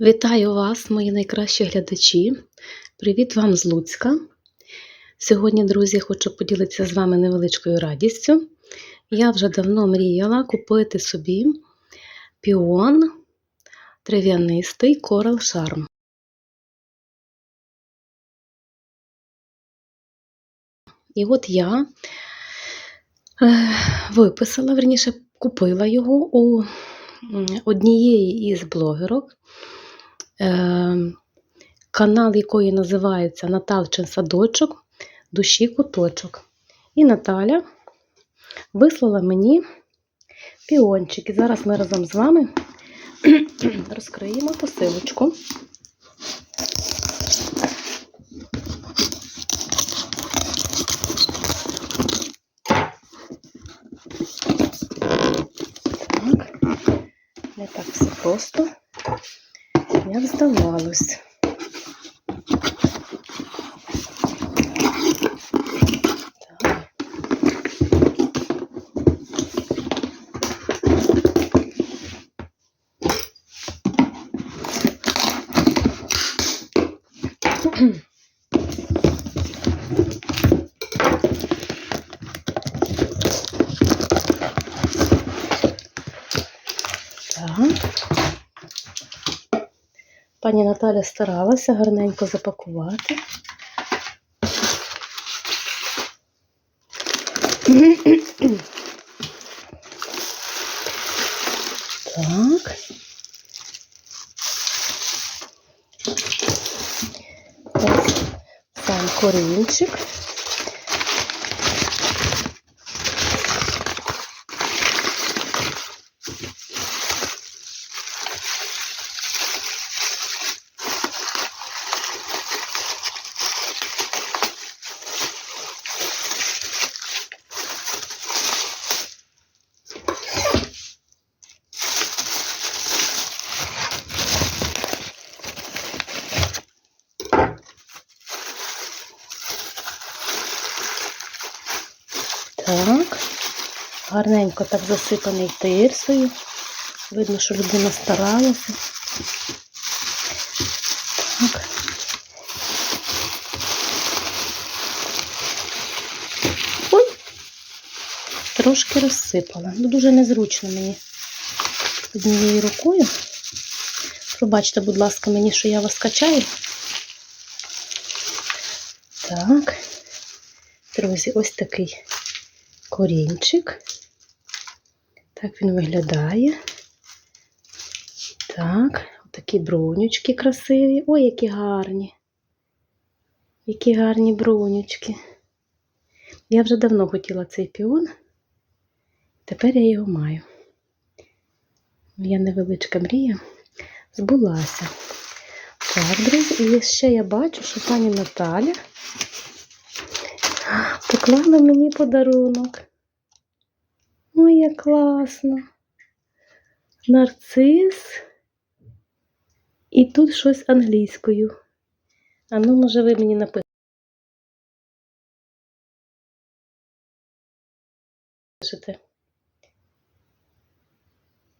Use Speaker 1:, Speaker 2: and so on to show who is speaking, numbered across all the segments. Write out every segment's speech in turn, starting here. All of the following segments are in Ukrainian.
Speaker 1: Вітаю вас, мої найкращі глядачі. Привіт вам з Луцька. Сьогодні, друзі, хочу поділитися з вами невеличкою радістю. Я вже давно мріяла купити собі піон трав'янистий Coral Charm. І от я е, виписала, верніше, купила його у однієї із блогерок, канал якої називається Наталчин Садочок Душі Куточок. І Наталя вислала мені піончик. І зараз ми разом з вами розкриємо посилочку. Так, не так все просто, як здавалось. Пані Наталя старалася гарненько запакувати. Так. Сам корінчик. Так. Гарненько так засипаний тирсою. Видно, що людина старалася. Так. Ой! Трошки розсипала. Ну, дуже незручно мені однією рукою. Пробачте, будь ласка, мені, що я вас качаю. Так. Друзі, ось такий корінчик. Так він виглядає. Так, такі бронючки красиві. Ой, які гарні. Які гарні бронючки. Я вже давно хотіла цей піон. Тепер я його маю. Моя невеличка мрія збулася. Так, друзі, і ще я бачу, що пані Наталя поклала мені подарунок. Ой, як класно. Нарцис. І тут щось англійською. А ну, може, ви мені напишете.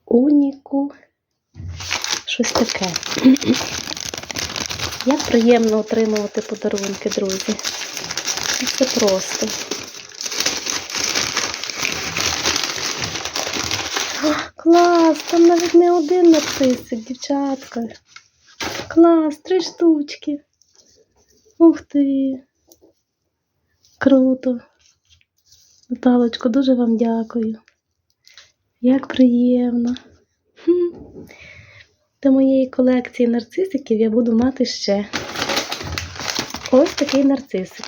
Speaker 1: Уніку. Щось таке. Як приємно отримувати подарунки, друзі. Це просто. А, Клас, там навіть не один нарцисик, дівчатка. Клас, три штучки. Ух ти. Круто. Наталочко, дуже вам дякую. Як приємно. Хм. До моєї колекції нарцисиків я буду мати ще ось такий нарцисик.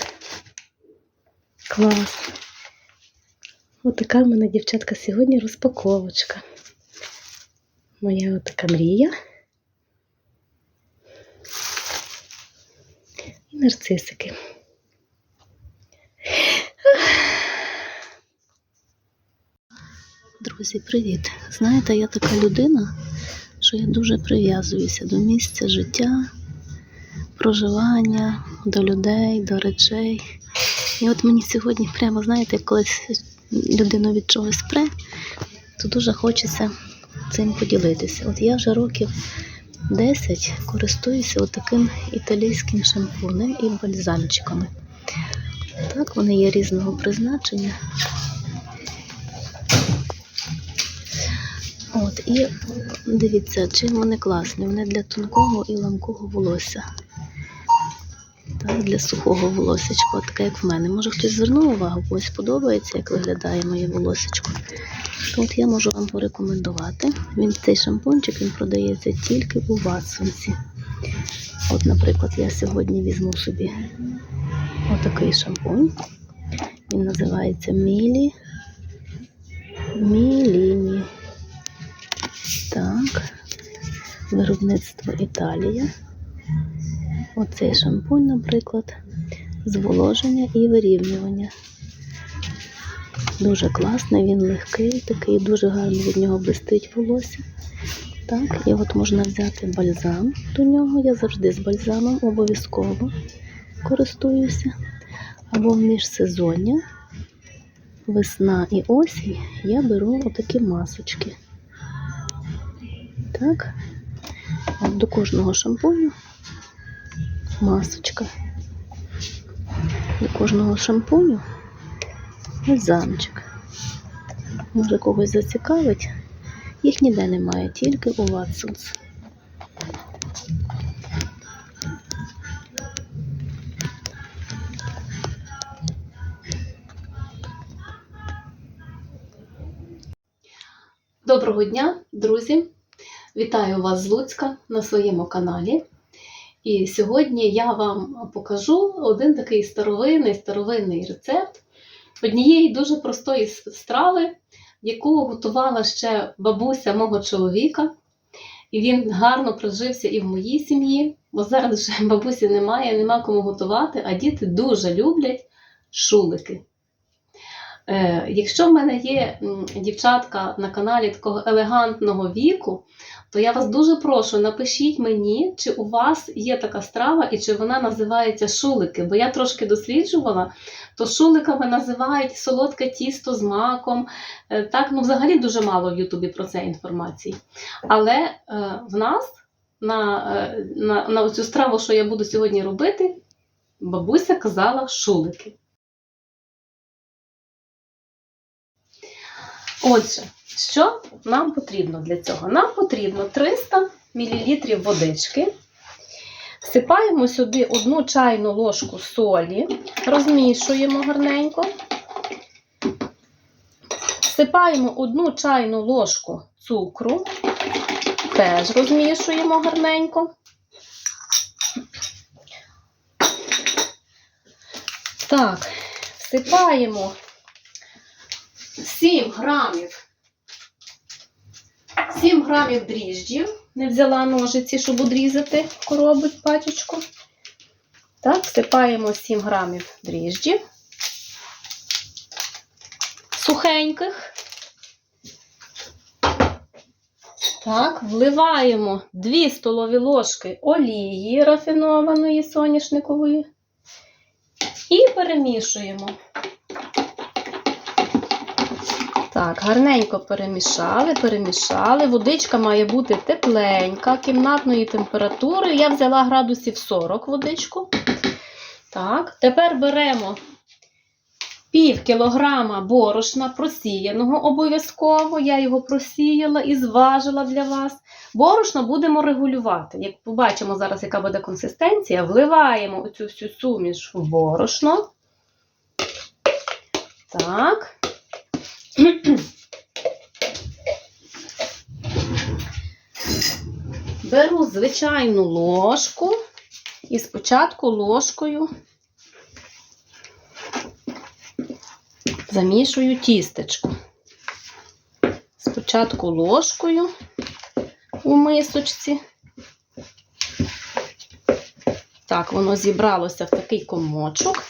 Speaker 1: Клас. Ось така в мене, дівчатка, сьогодні розпаковочка. Моя отака мрія. І нарцисики. Друзі, привіт! Знаєте, я така людина, що я дуже прив'язуюся до місця життя, проживання, до людей, до речей. І от мені сьогодні прямо, знаєте, колись людину від чогось пре, то дуже хочеться цим поділитися. От я вже років 10 користуюся отаким італійським шампунем і бальзамчиками. Так, вони є різного призначення. От, і дивіться, чим вони класні. Вони для тонкого і ламкого волосся. Так, для сухого волосечка, таке, як в мене. Може хтось звернув увагу, комусь подобається, як виглядає моє волосечко. От я можу вам порекомендувати. Він цей шампунчик він продається тільки у Ватсонсі. От, наприклад, я сьогодні візьму собі отакий шампунь. Він називається Мілі. Міліні. Так. Виробництво Італія. Оцей шампунь, наприклад, зволоження і вирівнювання. Дуже класний, він легкий, такий, дуже гарно від нього блистить волосся. Так, і от можна взяти бальзам до нього. Я завжди з бальзамом обов'язково користуюся. Або в міжсезоння, весна і осінь я беру отакі масочки. Так, от до кожного шампуню масочка. До кожного шампуню бальзамчик. Може когось зацікавить. Їх ніде немає, тільки у Watsons. Доброго дня, друзі! Вітаю вас з Луцька на своєму каналі. І сьогодні я вам покажу один такий старовинний старовинний рецепт однієї дуже простої страви, яку готувала ще бабуся мого чоловіка. І він гарно прожився і в моїй сім'ї, бо зараз вже бабусі немає, нема кому готувати, а діти дуже люблять шулики. Е, якщо в мене є дівчатка на каналі такого елегантного віку, то я вас дуже прошу, напишіть мені, чи у вас є така страва і чи вона називається шулики. Бо я трошки досліджувала, то шуликами називають солодке тісто з маком. Е, Так, ну взагалі дуже мало в Ютубі про це інформації. Але е, в нас на, на, на цю страву, що я буду сьогодні робити, бабуся казала шулики. Отже, що нам потрібно для цього? Нам потрібно 300 мл водички. Всипаємо сюди одну чайну ложку солі, розмішуємо гарненько. Всипаємо одну чайну ложку цукру, теж розмішуємо гарненько. Так, всипаємо 7 грамів 7 грамів дріжджів. Не взяла ножиці, щоб одрізати коробить пачечку. Так, всипаємо 7 грамів дріжджів. Сухеньких. Так, вливаємо 2 столові ложки олії рафінованої соняшникової. І перемішуємо. Так, гарненько перемішали, перемішали. Водичка має бути тепленька, кімнатної температури. Я взяла градусів 40 водичку. Так, тепер беремо пів кілограма борошна просіяного обов'язково. Я його просіяла і зважила для вас. Борошно будемо регулювати. Як побачимо зараз, яка буде консистенція, вливаємо оцю всю суміш в борошно. Так. Беру звичайну ложку і спочатку ложкою замішую тістечко. Спочатку ложкою у мисочці. Так, воно зібралося в такий комочок.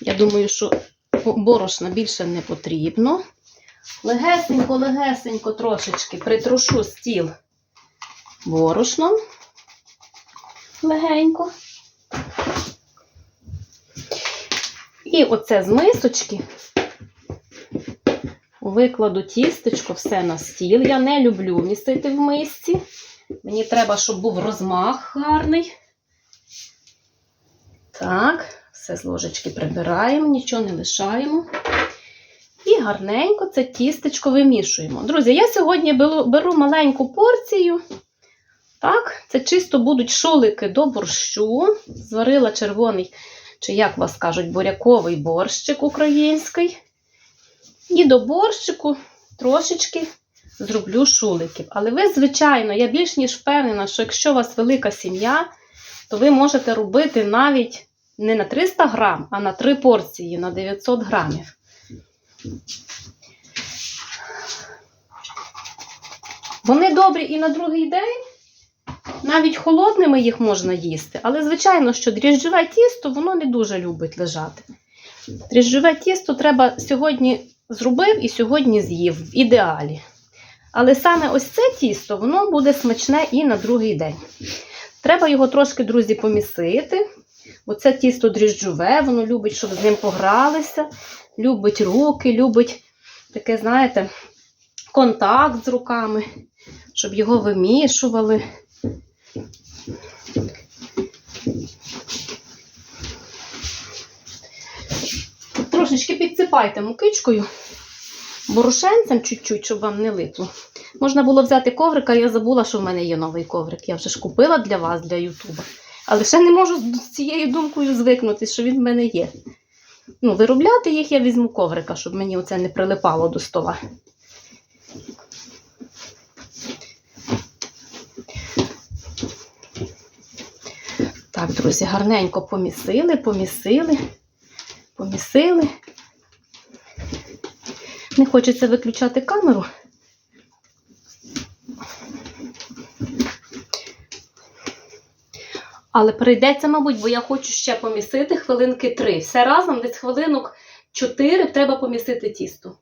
Speaker 1: Я думаю, що борошна більше не потрібно. Легесенько, легесенько трошечки притрушу стіл борошном. Легенько. І оце з мисочки викладу тістечко все на стіл. Я не люблю містити в мисці, Мені треба, щоб був розмах гарний. Так, все з ложечки прибираємо, нічого не лишаємо. І гарненько це тістечко вимішуємо. Друзі, я сьогодні беру, маленьку порцію. Так, це чисто будуть шулики до борщу. Зварила червоний, чи як вас кажуть, буряковий борщик український. І до борщику трошечки зроблю шуликів. Але ви, звичайно, я більш ніж впевнена, що якщо у вас велика сім'я, то ви можете робити навіть не на 300 грам, а на 3 порції на 900 грамів. Вони добрі і на другий день. Навіть холодними їх можна їсти, але звичайно, що дріжджове тісто воно не дуже любить лежати. Дріжджове тісто треба сьогодні зробив і сьогодні з'їв в ідеалі. Але саме ось це тісто, воно буде смачне і на другий день. Треба його трошки, друзі, помісити. Бо це тісто дріжджове, воно любить, щоб з ним погралися, любить руки, любить таке, знаєте, контакт з руками, щоб його вимішували. Трошечки підсипайте мукичкою, борошенцем чуть-чуть, щоб вам не липло. Можна було взяти коврика, я забула, що в мене є новий коврик. Я вже ж купила для вас, для Ютуба. Але ще не можу з цією думкою звикнути, що він в мене є. Ну, виробляти їх я візьму коврика, щоб мені оце не прилипало до стола. Так, друзі, гарненько помісили, помісили, помісили. Не хочеться виключати камеру. Але прийдеться, мабуть, бо я хочу ще помісити хвилинки три. Все разом десь хвилинок 4 треба помісити тісто.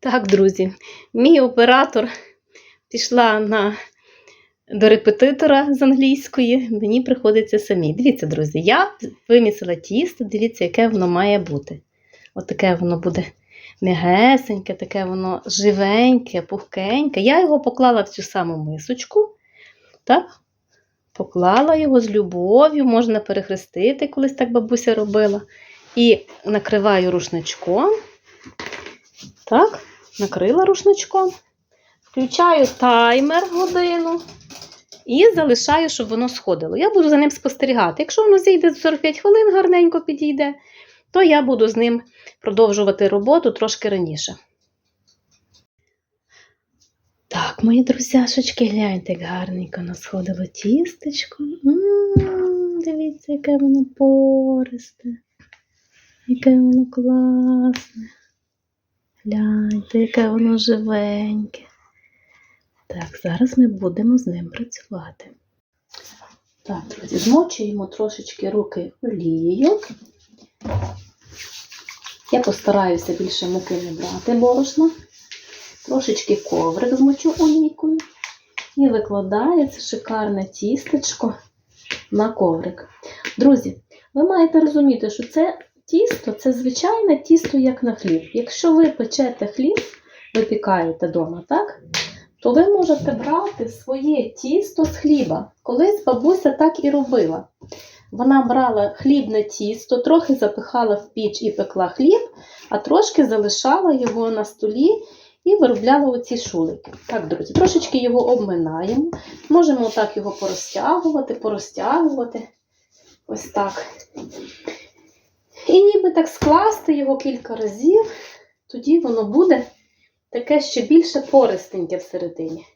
Speaker 1: Так, друзі, мій оператор пішла на, до репетитора з англійської, мені приходиться самі. Дивіться, друзі, я вимісила тісто, дивіться, яке воно має бути. От таке воно буде м'ягесеньке, таке воно живеньке, пухкеньке. Я його поклала в цю саму мисочку. Так, Поклала його з любов'ю, можна перехрестити, колись так бабуся робила. І накриваю рушничком. Так, накрила рушничком. Включаю таймер годину і залишаю, щоб воно сходило. Я буду за ним спостерігати. Якщо воно зійде за 45 хвилин, гарненько підійде, то я буду з ним продовжувати роботу трошки раніше. Так, мої друзяшечки, гляньте, як гарненько насходило тістечко. М, Дивіться, яке воно пористе, яке воно класне. Гляньте, яке воно живеньке. Так, зараз ми будемо з ним працювати. Так, друзі, змочуємо трошечки руки олією. Я постараюся більше муки не брати борошна. Трошечки коврик змочу олійкою і викладаю це шикарне тістечко на коврик. Друзі, ви маєте розуміти, що це тісто це звичайне тісто, як на хліб. Якщо ви печете хліб, випікаєте вдома, так? То ви можете брати своє тісто з хліба. Колись бабуся так і робила. Вона брала хлібне тісто, трохи запихала в піч і пекла хліб, а трошки залишала його на столі і виробляла оці шулики. Так, друзі, трошечки його обминаємо. Можемо так його порозтягувати, порозтягувати. Ось так. І ніби так скласти його кілька разів, тоді воно буде таке ще більше пористеньке всередині.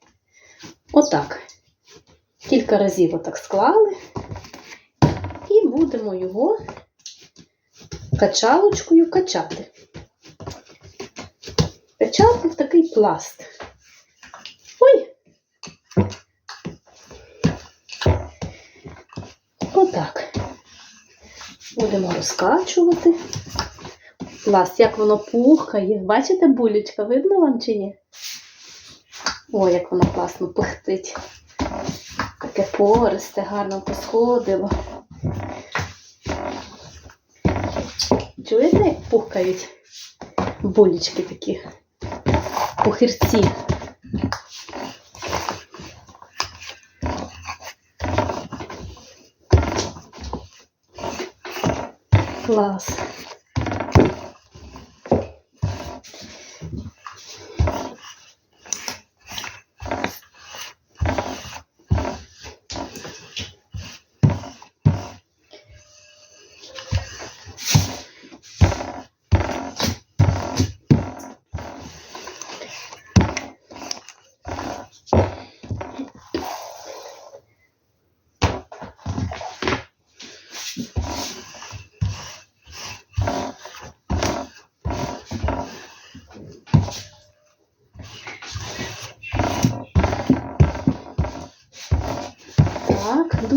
Speaker 1: Отак. Кілька разів отак склали. І будемо його качалочкою качати. Качати в такий пласт. Ой! Отак. Будемо розкачувати. Пласт, як воно пухкає. Бачите, булечка, видно вам чи ні? Ой, як воно класно пухтить. Таке пористе, гарно посходило. Чуєте, як пухкають булечки такі? похирці. Клас.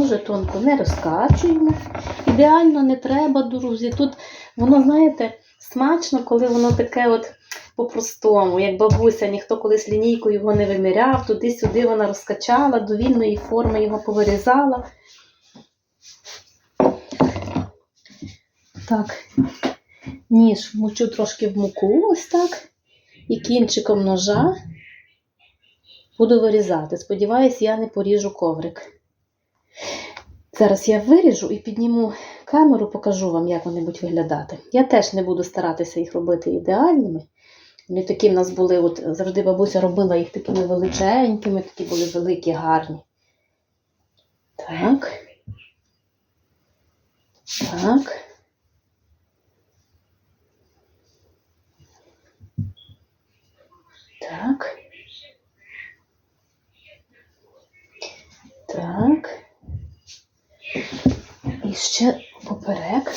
Speaker 1: Дуже тонко не розкачуємо. Ідеально не треба, друзі. Тут воно, знаєте, смачно, коли воно таке от по-простому, як бабуся, ніхто колись лінійкою його не виміряв, туди-сюди вона розкачала, до вільної форми його повирізала. Так, ніж мочу трошки в муку, ось так, і кінчиком ножа буду вирізати. Сподіваюсь, я не поріжу коврик. Зараз я виріжу і підніму камеру, покажу вам, як вони будуть виглядати. Я теж не буду старатися їх робити ідеальними. Вони такі в нас були, от завжди бабуся робила їх такими величенькими, такі були великі, гарні. Так. Так. Так. Так. І ще поперек.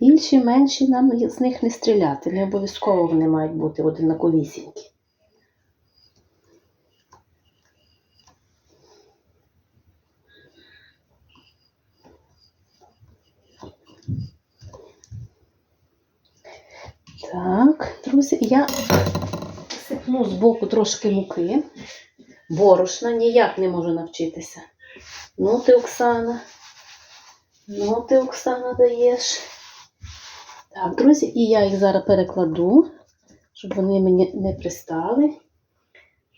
Speaker 1: Більші, менші нам з них не стріляти. Не обов'язково вони мають бути одинаковісінькі. Так, друзі, я сипну з боку трошки муки. Борошна ніяк не можу навчитися. Ну ти, Оксана. Ну ти, Оксана, даєш. Так, друзі, і я їх зараз перекладу, щоб вони мені не пристали.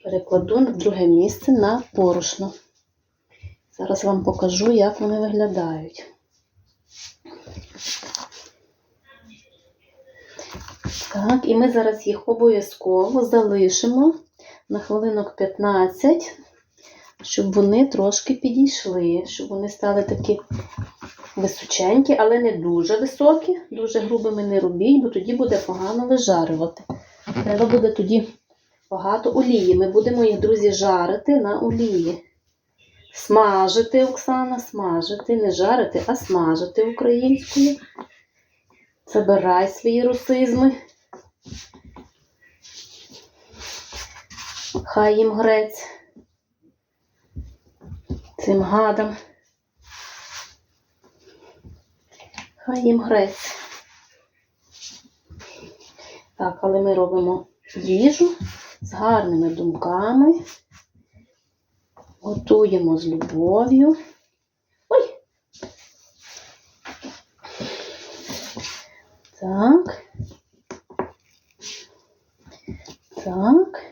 Speaker 1: Перекладу в друге місце на борошно. Зараз вам покажу, як вони виглядають. Так, і ми зараз їх обов'язково залишимо на хвилинок 15, щоб вони трошки підійшли, щоб вони стали такі височенькі, але не дуже високі, дуже грубими не робіть, бо тоді буде погано вижарювати. Треба буде тоді багато олії. Ми будемо їх, друзі, жарити на олії. Смажити, Оксана, смажити, не жарити, а смажити українською. Забирай свої русизми. Хай їм грець. Цим гадам. Хай їм грець. Так, але ми робимо їжу з гарними думками. Готуємо з любов'ю. Ой! Так. Так.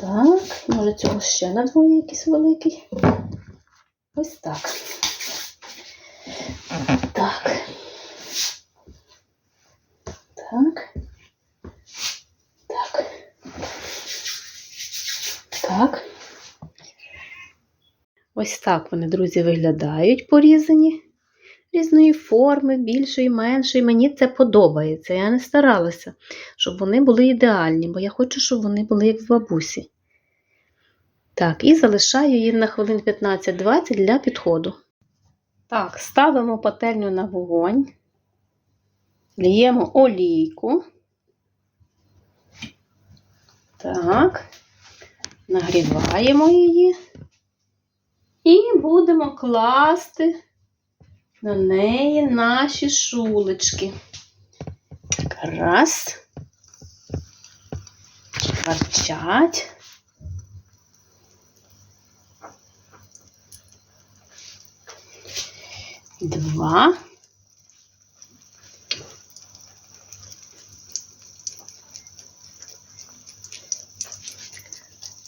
Speaker 1: Так. Може цього ще надвоє якийсь великий. Ось так. Так. Так. Так. Так. Ось так вони, друзі, виглядають порізані. Різної форми, більшої, меншої. Мені це подобається. Я не старалася, щоб вони були ідеальні, бо я хочу, щоб вони були як в бабусі. Так, і залишаю їх на хвилин 15-20 для підходу. Так, ставимо пательню на вогонь, ліємо олійку. Так, нагріваємо її і будемо класти на неї наші шулечки. Так, раз. Харчать. Два.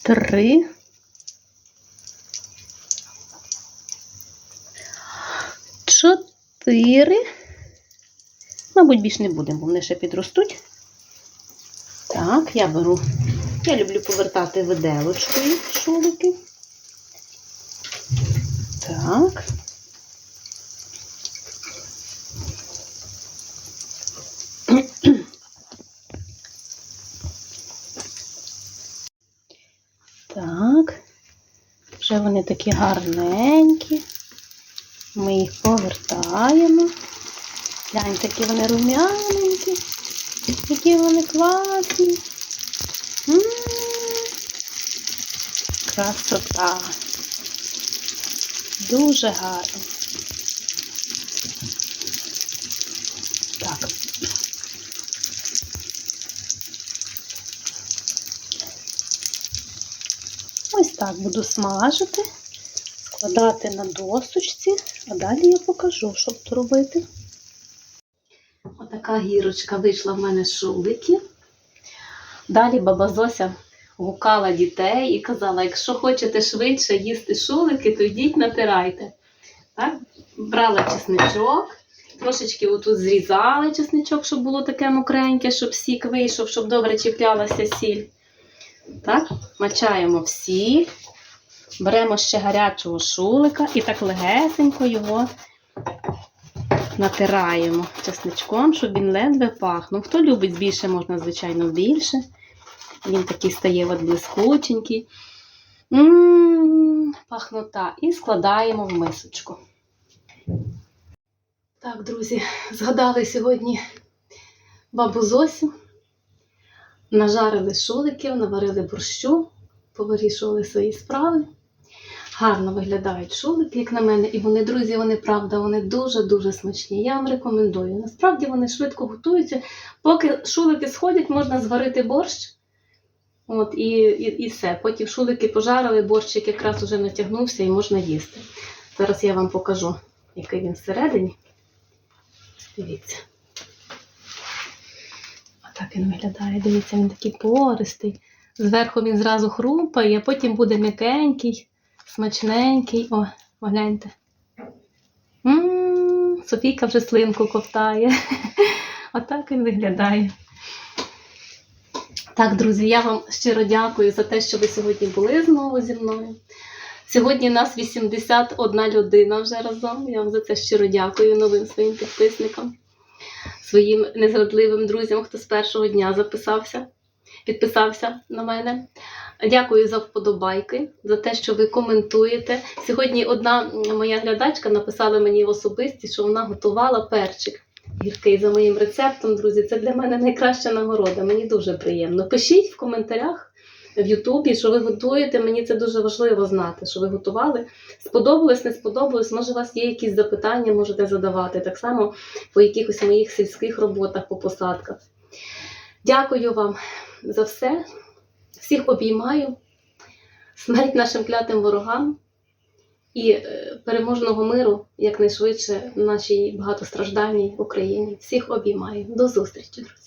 Speaker 1: Три. Чотири. Мабуть, більш не будемо, бо вони ще підростуть. Так, я беру. Я люблю повертати виделочкою шулики. Так. Так. Вже вони такі гарненькі. Ми їх повертаємо. Гляньте, які вони рум'яненькі, які вони класні. Красота. Дуже гарно. Так. Ось так буду смажити, складати на досочці, а далі я покажу, що тут робити. Отака гірочка вийшла в мене з шуликів. Далі баба Зося гукала дітей і казала: якщо хочете швидше їсти шулики, то йдіть натирайте. Так? Брала чесничок, трошечки отут зрізали чесничок, щоб було таке мокреньке, щоб сік вийшов, щоб добре чіплялася сіль. Так, мачаємо в сіль, беремо ще гарячого шулика і так легесенько його натираємо чесничком, щоб він ледве пахнув. Хто любить більше, можна, звичайно, більше. Він такий стає блискученький. М, Пахнота. І складаємо в мисочку. Так, друзі, згадали сьогодні бабу Зосю. Нажарили шуликів, наварили борщу, повирішували свої справи. Гарно виглядають шулики, як на мене, і вони, друзі, вони правда, вони дуже-дуже смачні. Я вам рекомендую. Насправді вони швидко готуються. Поки шулики сходять, можна зварити борщ. От, і, і, і все. Потім шулики пожарили, борщик якраз уже натягнувся і можна їсти. Зараз я вам покажу, який він всередині. Дивіться. Отак він виглядає. Дивіться, він такий пористий. Зверху він зразу хрупає, а потім буде м'якенький, смачненький. О, погляньте. М, Софійка вже слинку ковтає. Отак він виглядає. Так, друзі, я вам щиро дякую за те, що ви сьогодні були знову зі мною. Сьогодні нас 81 людина вже разом. Я вам за це щиро дякую новим своїм підписникам, своїм незрадливим друзям, хто з першого дня записався, підписався на мене. Дякую за вподобайки, за те, що ви коментуєте. Сьогодні одна моя глядачка написала мені в особисті, що вона готувала перчик гіркий за моїм рецептом, друзі. Це для мене найкраща нагорода. Мені дуже приємно. Пишіть в коментарях в Ютубі, що ви готуєте. Мені це дуже важливо знати, що ви готували. Сподобалось, не сподобалось. Може, у вас є якісь запитання, можете задавати. Так само по якихось моїх сільських роботах по посадках. Дякую вам за все. Всіх обіймаю. Смерть нашим клятим ворогам і е, переможного миру якнайшвидше в нашій багатостраждальній Україні. Всіх обіймаю. До зустрічі, друзі!